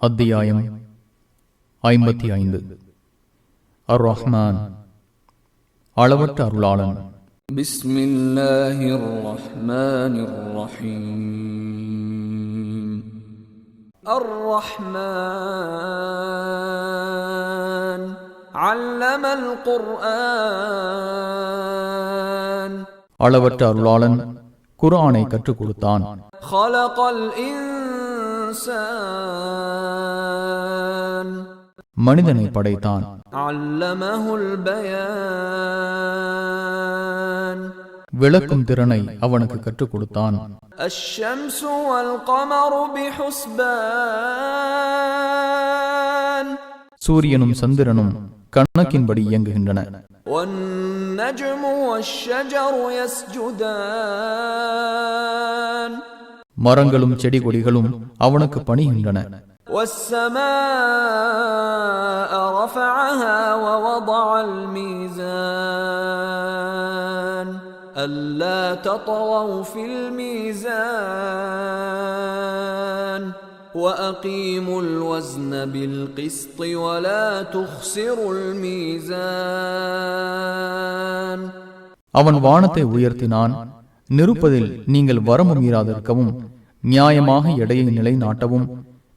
அத்தியாயம் ஐம்பத்தி ஐந்து அர் ரஹ்மான் அளவற்ற அருளாளன் بسم الله الرحمن الرحيم الرحمن علم القرآن அளவற்ற அருளாளன் குர்ஆனை கற்றுக் கொடுத்தான் خلق الإنسان மனிதனை படைத்தான் علمه البيان விளக்கும் திறனை அவனுக்கு கற்றுக் கொடுத்தான் الشمس والقمر بحسبان சூரியனும் சந்திரனும் கணக்கின்படி இயங்குகின்றன والنجم والشجر يسجدان மரங்களும் செடி கொடிகளும் அவனுக்கு பணிகின்றன والسماء رفعها ووضع الميزان ألا تطغوا في الميزان وأقيموا الوزن بالقسط ولا تخسروا الميزان அவன் வானத்தை உயர்த்தினான் நிருப்பதில் நீங்கள் வரம்பு மீறாதிருக்கவும் நியாயமாக எடையை நிலைநாட்டவும்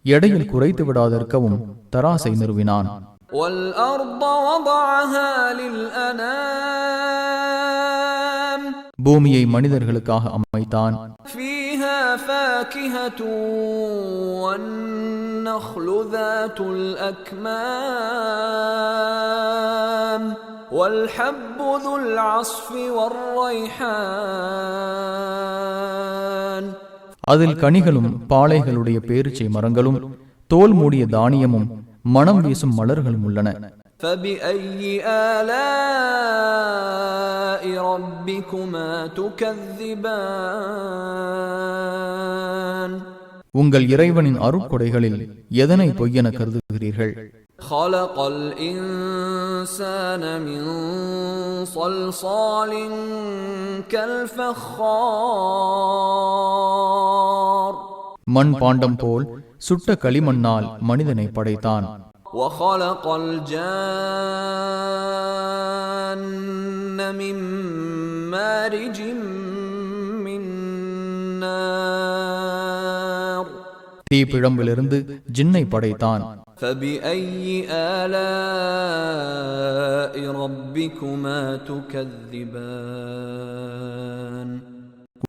எடையில் குறைத்து விடாதிருக்கவும் தராசை நிறுவினான் والأرض وضعها للأنام பூமியை மனிதர்களுக்காக அமைத்தான் فيها فاكهة والنخل ذات الأكمام والحب ذو العصف والريحان அதில் கனிகளும் பாளைகளுடைய பேருச்சை மரங்களும் தோல் மூடிய தானியமும் மனம் வீசும் மலர்களும் உள்ளன. உங்கள் இறைவனின் அருட்கொடைகளில் எதனை பொய்யென கருதுகிறீர்கள்? خلق الإنسان من صلصال كالفخار மண் பாண்டம் போல் சுட்ட களிமண்ணால் மனிதனை படைத்தான் وخلق الجان من مارج من نار தீப்பிழம்பிலிருந்து ஜின்னை படைத்தான் فبأي آلاء ربكما تكذبان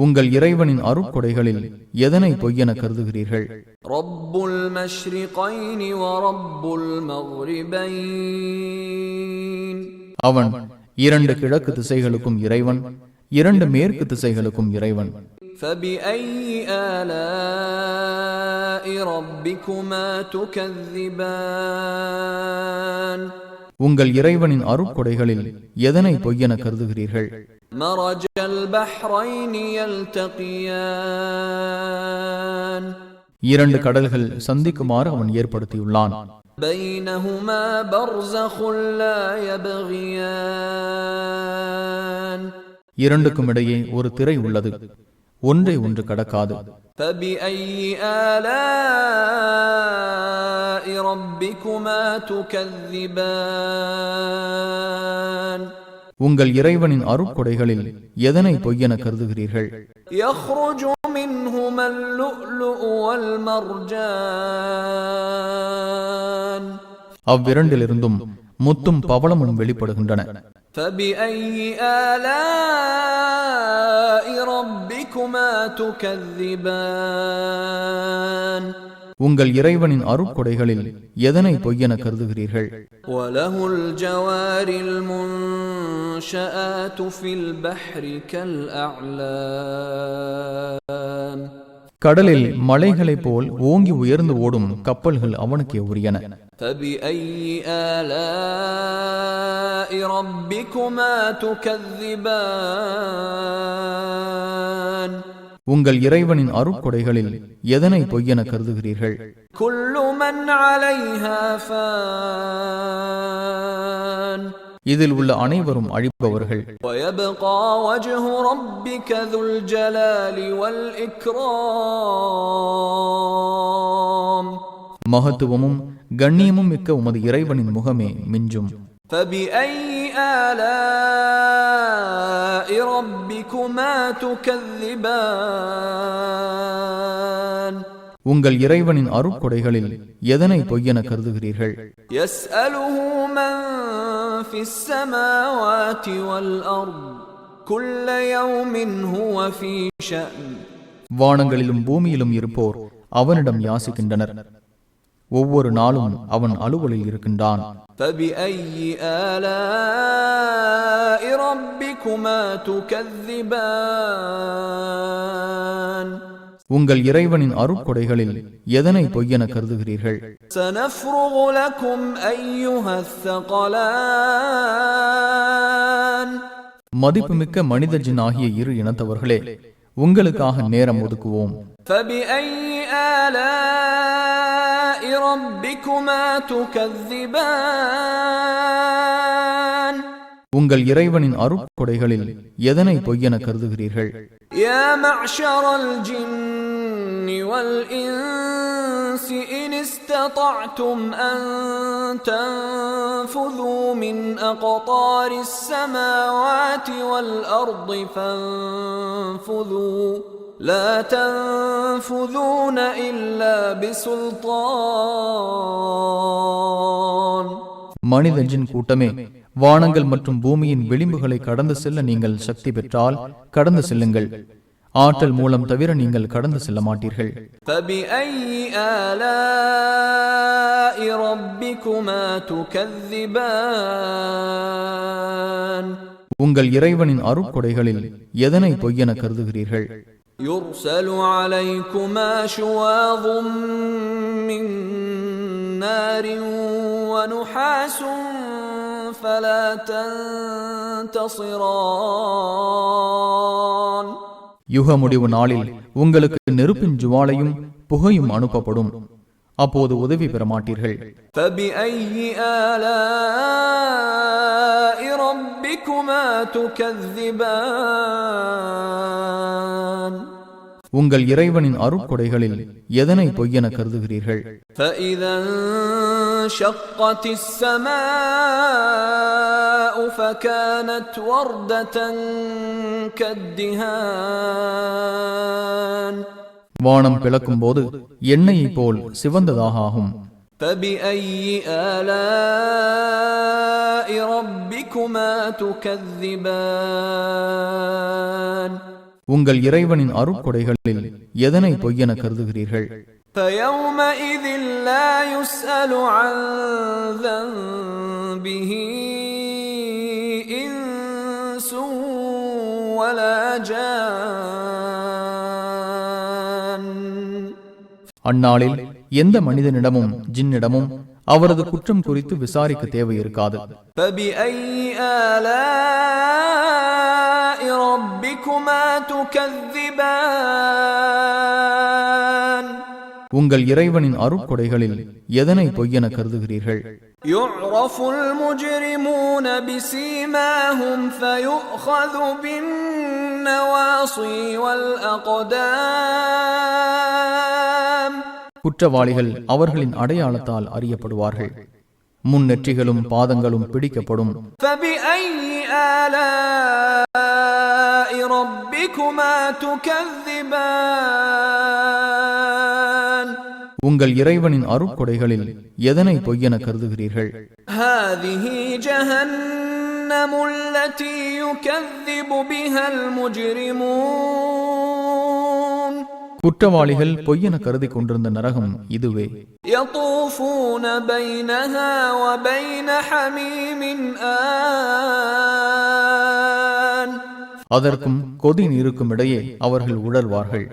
உங்கள் இறைவனின் அருட்கொடைகளில் எதனை பொய்யென கருதுகிறீர்கள் رب المشرقين ورب المغربين அவன் இரண்டு கிழக்கு திசைகளுக்கும் இறைவன் இரண்டு மேற்கு திசைகளுக்கும் இறைவன் فبأي آلاء ربكما تكذبان உங்கள் இறைவனின் அருட்கொடைகளில் எதனை பொய்யென கருதுகிறீர்கள்? இரண்டு கடல்கள் சந்திக்குமாறு அவன் ஏற்படுத்தியுள்ளான். இரண்டுக்கும் இடையே ஒரு திரை உள்ளது. ஒன்றை ஒன்று கடக்காது. உங்கள் இறைவனின் அருட்கொடைகளில் எதனை பொய்யென கருதுகிறீர்கள்? அவ்விரண்டிலிருந்தும் முத்தும் பவளமும் வெளிப்படுகின்றன. உங்கள் இறைவனின் அருட்கொடைகளில் எதனை பொய்யென கருதுகிறீர்கள்? கடலில் மலைகளைப் போல் ஓங்கி உயர்ந்து ஓடும் கப்பல்கள் அவனுக்கே உரியன. உங்கள் இறைவனின் அருட்கொடைகளில் எதனை பொய்யென கருதுகிறீர்கள்? இதில் உள்ள அனைவரும் அழிப்பவர்கள் ويبقى وجه ربك ذو الجلال والإكرام மகத்துவமும் கண்ணியமும் மிக்க உமது இறைவனின் முகமே மிஞ்சும் فبأي آلاء ربكما تكذبان உங்கள் இறைவனின் அருட்கொடைகளில் எதனை பொய்யென கருதுகிறீர்கள்? வானங்களிலும் பூமியிலும் இருப்போர் அவனிடம் யாசிக்கின்றனர். ஒவ்வொரு நாளும் அவன் அலுவலில் இருக்கின்றான். ரப்பிக்குமா துகத்திபான். உங்கள் இறைவனின் அருட்கொடைகளில் எதனை பொய்யென கருதுகிறீர்கள் سنفرغ لكم أيها الثقلان மதிப்புமிக்க மனித ஜின் ஆகிய இரு இனத்தவர்களே உங்களுக்காக நேரம் ஒதுக்குவோம் فبأي آلاء ربكما تكذبان உங்கள் இறைவனின் அருட்கொடைகளில் எதனை பொய்யென கருதுகிறீர்கள் يا معشر الجن والإنس إن استطعتم أن تنفذوا من أقطار السماوات والأرض فانفذوا لا تنفذون إلا بسلطان மனித ஜின் கூட்டமே வானங்கள் மற்றும் பூமியின் விளிம்புகளை கடந்து செல்ல நீங்கள் சக்தி பெற்றால் கடந்து செல்லுங்கள் ஆற்றல் மூலம் தவிர நீங்கள் கடந்து செல்ல மாட்டீர்கள் فبأي آلاء ربكما تكذبان உங்கள் இறைவனின் அருட்கொடைகளில் எதனை பொய்யென கருதுகிறீர்கள் يرسل عليكما شواظ من نار ونحاس فلا تنتصران யுக முடிவு நாளில் உங்களுக்கு நெருப்பின் ஜுவாலையும் புகையும் அனுப்பப்படும் அப்போது உதவி பெற மாட்டீர்கள் فبأي آلاء ربكما تكذبان உங்கள் இறைவனின் அருட்கொடைகளில் எதனை பொய்யென கருதுகிறீர்கள் فإذا انشقت السماء فكانت وردة كالدهان வானம் பிளக்கும் போது எண்ணெயைப் போல் சிவந்ததாக ஆகும் فبأي آلاء ربكما تكذبان உங்கள் இறைவனின் அருட்கொடைகளில் எதனை பொய்யென கருதுகிறீர்கள் فيومئذ لا يسأل عن ذنبه إنس ولا جان அந்நாளில் எந்த மனிதனிடமும் ஜின்னிடமும் அவரது குற்றம் குறித்து விசாரிக்க தேவை இருக்காது உங்கள் இறைவனின் அருட்கொடைகளில் எதனை பொய்யென கருதுகிறீர்கள் يعرف المجرمون بسيماهم فيؤخذ بالنواصي والأقدام குற்றவாளிகள் அவர்களின் அடையாளத்தால் அறியப்படுவார்கள் முன்னெற்றிகளும் பாதங்களும் பிடிக்கப்படும் فبأي آلاء ربكما تكذبان உங்கள் இறைவனின் அருட்கொடைகளில் எதனை பொய்யென கருதுகிறீர்கள்? குற்றவாளிகள் பொய்யென கருதி கொண்டிருந்த நரகம் இதுவே. ஆன் அதற்கும் கொதி இருக்கும் இடையே அவர்கள் உழல்வார்கள்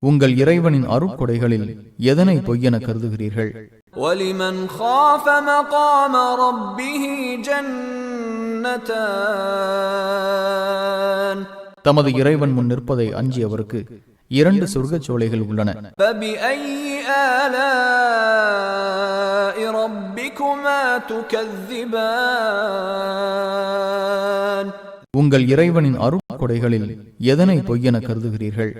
உங்கள் இறைவனின் அருட்கொடைகளில் எதனை பொய்யென கருதுகிறீர்கள்? தமது இறைவன் முன் நிற்பதை அஞ்சியவருக்கு இரண்டு சொர்க்கச் சோலைகள் உள்ளன உங்கள் இறைவனின் அருள் கொடைகளில் எதனை பொய்யென கருதுகிறீர்கள்?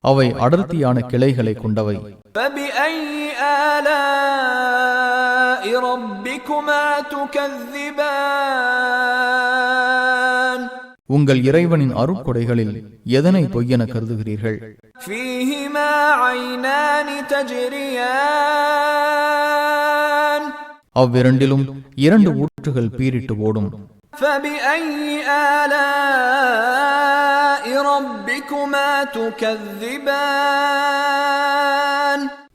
அவை அடர்த்தியான கிளைகளை கொண்டவை. உங்கள் இறைவனின் அருட்கொடைகளில் எதனை பொய்யென கருதுகிறீர்கள் فيهما عينان تجريان அவ்விரண்டிலும் இரண்டு ஊற்றுகள் பீரிட்டு ஓடும் فبأي آلاء ربكما تكذبان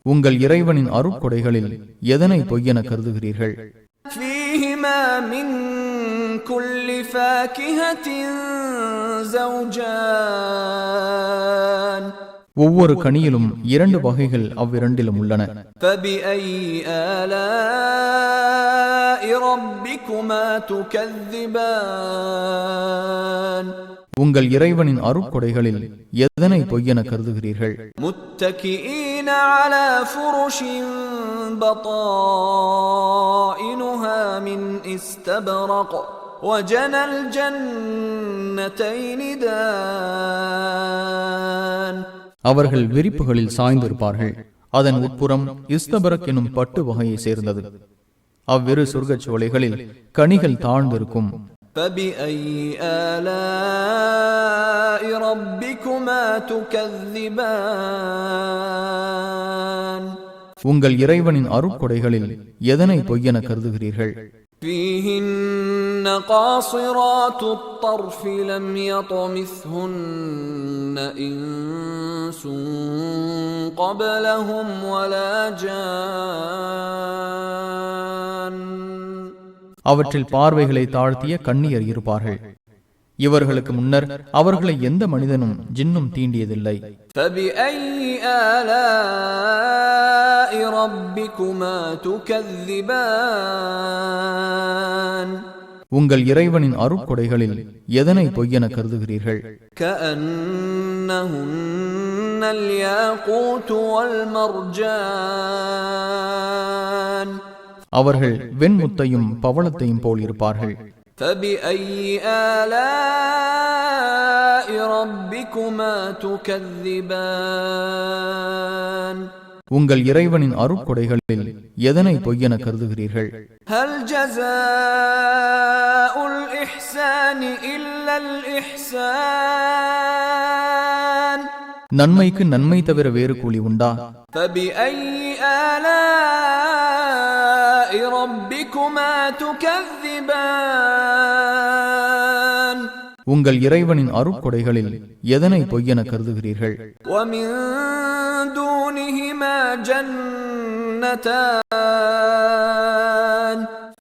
உங்கள் இறைவனின் அருட்கொடைகளில் எதனை பொய்யென கருதுகிறீர்கள் فيهما من كل فاكهة زوجان ஒவ்வொரு கனியிலும் இரண்டு வகைகள் அவ்விரண்டிலும் உள்ளன فبأي آلاء ربكما تكذبان உங்கள் இறைவனின் அருட்கொடைகளில் எதனை பொய்யென கருதுகிறீர்கள் متكئين على فرش بطائنها من استبرق وجنى الجنتين دان அவர்கள் விரிப்புகளில் சாய்ந்திருப்பார்கள் அதன் உட்புறம் இஸ்தபரக் எனும் பட்டு வகையை சேர்ந்தது அவ்விரு சொர்க்கச் சோலைகளில் கனிகள் தாழ்ந்திருக்கும் فبأي آلاء ربكما تكذبان உங்கள் இறைவனின் அருட்கொடைகளில் எதனை பொய்யென கருதுகிறீர்கள் فيهن قاصرات الطرف لم يطمثهن انس قبلهم ولا جان அவற்றில் பார்வைகளை தாழ்த்திய கண்ணியர் இருப்பார்கள் இவர்களுக்கு முன்னர் அவர்களை எந்த மனிதனும் ஜின்னும் தீண்டியதில்லை فبأي آلاء ربكما تكذبان உங்கள் இறைவனின் அருட்கொடைகளில் எதனை பொய்யென கருதுகிறீர்கள் كأنهن الياقوت والمرجان அவர்கள் வெண்முத்தையும் பவளத்தையும் போல் இருப்பார்கள். உங்கள் இறைவனின் அருட்கொடைகளில் எதனை பொய்யென கருதுகிறீர்கள்? நன்மைக்கு நன்மை தவிர வேறு கூலி உண்டா? உங்கள் இறைவனின் அருட்கொடைகளில் எதனை பொய்யென கருதுகிறீர்கள்?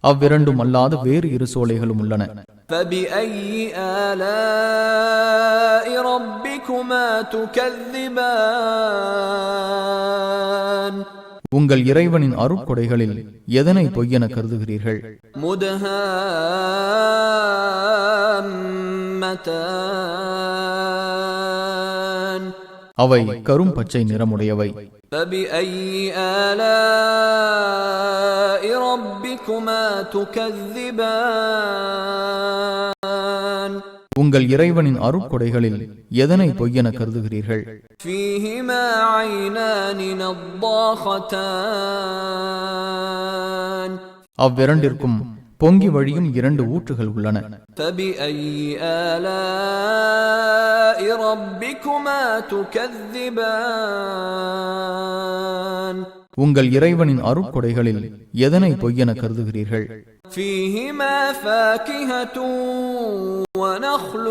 அவ்விரண்டும் அல்லாத வேறு இரு சோலைகளும் உள்ளன. ரப்பிக்குமா துகல்லிபான் உங்கள் இறைவனின் அருட்கொடைகளில் எதனை பொய்யென கருதுகிறீர்கள்? அவை கரும் பச்சை நிறமுடையவை உங்கள் இறைவனின் அருட்கொடைகளில் எதனை பொய்யென கருதுகிறீர்கள்? அவ்விரண்டிற்கும் பொங்கி வழியும் இரண்டு ஊற்றுகள் உள்ளன. ரப்பிக்குமா துகத்திபான் உங்கள் இறைவனின் அருட்கொடைகளில் எதனை பொய்யென கருதுகிறீர்கள் فيهما فاكهة ونخل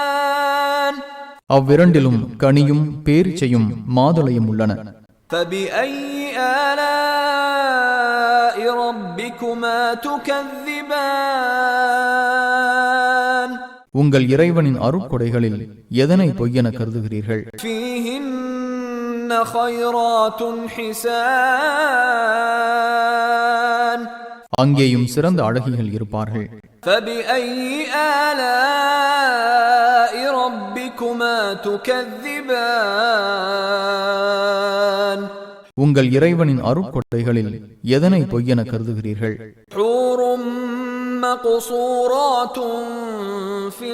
ورمان அவ்விரண்டிலும் கனியும் பேரிச்சையும் மாதுளையும் உள்ளன فبأي آلاء ربكما تكذبان உங்கள் இறைவனின் அருட்கொடைகளில் எதனை பொய்யென கருதுகிறீர்கள்? அங்கேயும் சிறந்த அழகிகள் இருப்பார்கள். உங்கள் இறைவனின் அருட்கொடைகளில் எதனை பொய்யென கருதுகிறீர்கள்? مقصورات في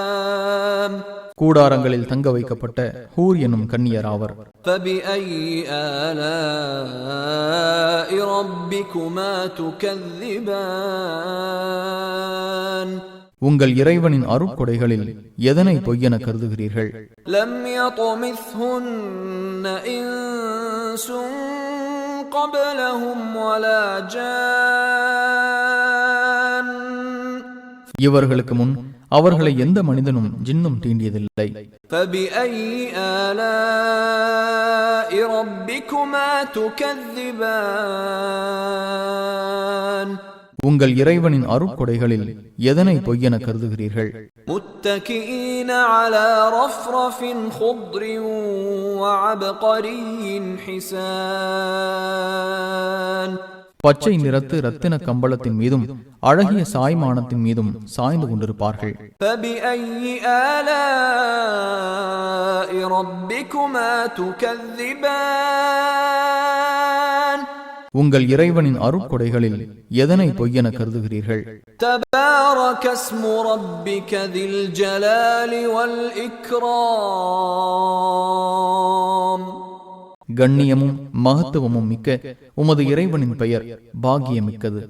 الخيام கூடாரங்களில் தங்க வைக்கப்பட்ட ஹூர் எனும் கன்னியர் ஆவர் فبأي آلاء ربكما تكذبان உங்கள் இறைவனின் அருட்கொடைகளில் எதனை பொய்யென கருதுகிறீர்கள் இவர்களுக்கு முன் அவர்களை எந்த மனிதனும் ஜின்னும் தீண்டியதில்லை فبأي آلاء ربكما تكذبان உங்கள் இறைவனின் அருட்கொடைகளில் எதனை பொய்யென கருதுகிறீர்கள் متكئين على رفرف خضر وعبقري حسان பச்சை நிறத்து ரத்தின கம்பளத்தின் மீதும் அழகிய சாய்மானத்தின் மீதும் சாய்ந்து கொண்டிருப்பார்கள் فبأي آلاء ربكما تكذبان உங்கள் இறைவனின் அருட்கொடைகளில் எதனை பொய்யென கருதுகிறீர்கள்? கண்ணியமும் மகத்துவமும் மிக்க உமது இறைவனின் பெயர் பாகியமிக்கது